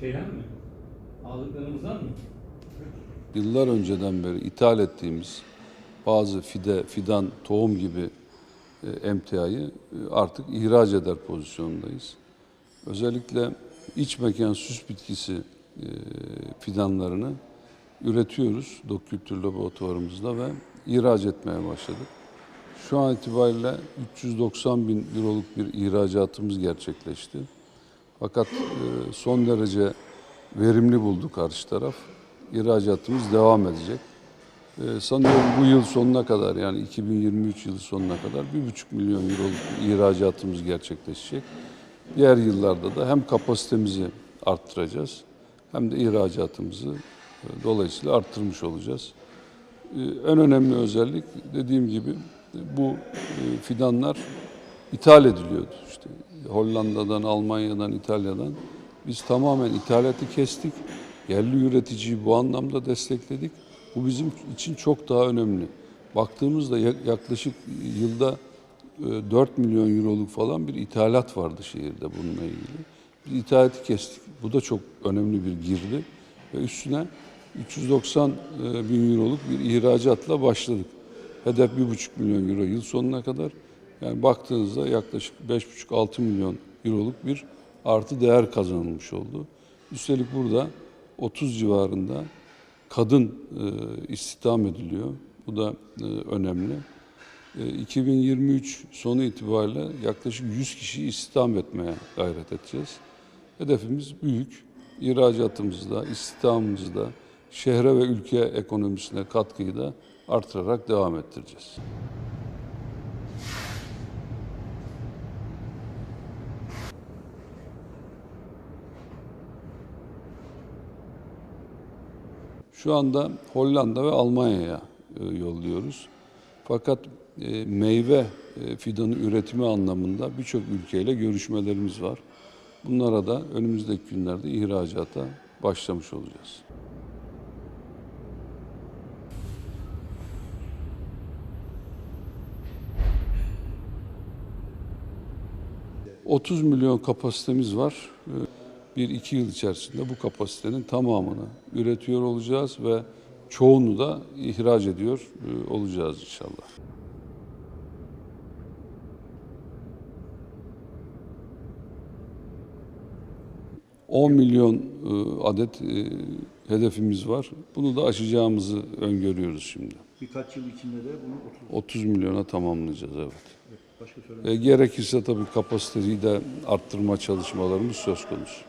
Şeyden mi? Aldıklarımızdan mı? Yıllar önceden beri ithal ettiğimiz bazı fide, fidan, tohum gibi e, emtiayı e, artık ihraç eder pozisyondayız. Özellikle iç mekan süs bitkisi e, fidanlarını üretiyoruz dok kültür laboratuvarımızda ve ihraç etmeye başladık. Şu an itibariyle 390 bin euroluk bir ihracatımız gerçekleşti. Fakat e, son derece verimli buldu karşı taraf. İhracatımız devam edecek. E, sanıyorum bu yıl sonuna kadar yani 2023 yılı sonuna kadar 1,5 milyon euroluk ihracatımız gerçekleşecek. Diğer yıllarda da hem kapasitemizi arttıracağız hem de ihracatımızı e, dolayısıyla arttırmış olacağız. En önemli özellik dediğim gibi bu e, fidanlar ithal ediliyordu. İşte Hollanda'dan, Almanya'dan, İtalya'dan. Biz tamamen ithalatı kestik. Yerli üreticiyi bu anlamda destekledik. Bu bizim için çok daha önemli. Baktığımızda ya- yaklaşık yılda e, 4 milyon euroluk falan bir ithalat vardı şehirde bununla ilgili. Biz ithalatı kestik. Bu da çok önemli bir girdi. Ve üstüne 390 e, bin euroluk bir ihracatla başladık. Hedef 1,5 milyon euro yıl sonuna kadar. Yani baktığınızda yaklaşık 5,5-6 milyon euroluk bir artı değer kazanılmış oldu. Üstelik burada 30 civarında kadın e, istihdam ediliyor. Bu da e, önemli. E, 2023 sonu itibariyle yaklaşık 100 kişi istihdam etmeye gayret edeceğiz. Hedefimiz büyük. İhracatımızda, istihdamımızda, şehre ve ülke ekonomisine katkıyı da artırarak devam ettireceğiz. Şu anda Hollanda ve Almanya'ya e, yolluyoruz. Fakat e, meyve e, fidanı üretimi anlamında birçok ülkeyle görüşmelerimiz var. Bunlara da önümüzdeki günlerde ihracata başlamış olacağız. ...30 milyon kapasitemiz var. Ee, Bir iki yıl içerisinde bu kapasitenin tamamını üretiyor olacağız ve çoğunu da ihraç ediyor e, olacağız inşallah. 10 milyon e, adet e, hedefimiz var. Bunu da aşacağımızı öngörüyoruz şimdi. Birkaç yıl içinde de bunu 30 30 milyona tamamlayacağız evet. başka söyle. E, gerekirse tabii kapasiteyi de arttırma çalışmalarımız söz konusu.